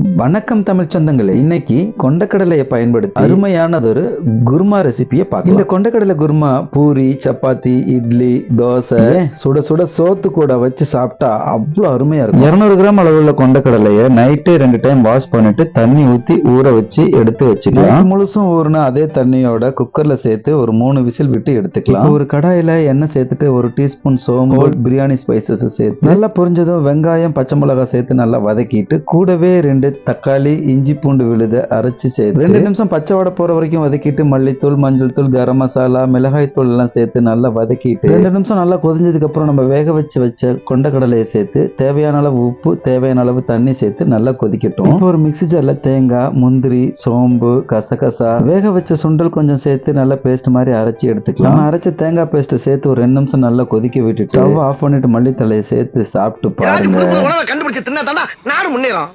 வணக்கம் தமிழ் சொந்தங்களே இன்னைக்கு கொண்டக்கடலையை பயன்படுத்தி அருமையானதொரு குருமா ரெசிபியை பார்க்கலாம். இந்த கொண்டக்கடலை குருமா பூரி சப்பாத்தி இட்லி தோசை சுட சுட சோத்து கூட வச்சு சாப்பிட்டா அவ்வளோ அருமையா இருக்கும். இருநூறு கிராம் அளவுள்ள கொண்டக்கடலையை நைட்டு ரெண்டு டைம் வாஷ் பண்ணிட்டு தண்ணி ஊத்தி ஊற வச்சு எடுத்து வச்சுக்கலாம். முழுசும் ஊறின அதே தண்ணியோட குக்கர்ல சேர்த்து ஒரு மூணு விசில் விட்டு எடுத்துக்கலாம். ஒரு கடாயில எண்ணெய் சேர்த்துட்டு ஒரு டீஸ்பூன் சோம்பு பிரியாணி ஸ்பைசஸ் சேர்த்து நல்லா பொரிஞ்சதும் வெங்காயம் பச்சை மிளகாய் சேர்த்து நல்லா வதக்கிட்டு கூடவே ரெண்டு தக்காளி இஞ்சி பூண்டு விழுத அரைச்சு சேர்த்து ரெண்டு நிமிஷம் பச்சை வடை போற வரைக்கும் வதக்கிட்டு மல்லித்தூள் மஞ்சள் தூள் கரம் மசாலா மிளகாய் தூள் எல்லாம் சேர்த்து நல்லா வதக்கிட்டு ரெண்டு நிமிஷம் நல்லா கொதிஞ்சதுக்கு அப்புறம் நம்ம வேக வச்சு வச்ச கொண்டக்கடலையை சேர்த்து தேவையான அளவு உப்பு தேவையான அளவு தண்ணி சேர்த்து நல்லா கொதிக்கட்டும். இப்போ ஒரு மிக்ஸி ஜார்ல தேங்காய் முந்திரி சோம்பு கசகசா வேக வச்ச சுண்டல் கொஞ்சம் சேர்த்து நல்லா பேஸ்ட் மாதிரி அரைச்சி எடுத்துக்கலாம். நம்ம அரைச்ச தேங்காய் பேஸ்ட் சேர்த்து ஒரு ரெண்டு நிமிஷம் நல்லா கொதிக்க விட்டுட்டு ஸ்டவ் ஆஃப் பண்ணிட்டு மல்லித்தலையை சேர்த்து சாப்பிட்டு பாருங்க. கண்டுபிடிச்சு தின்னா நாடு முன்னேறும்.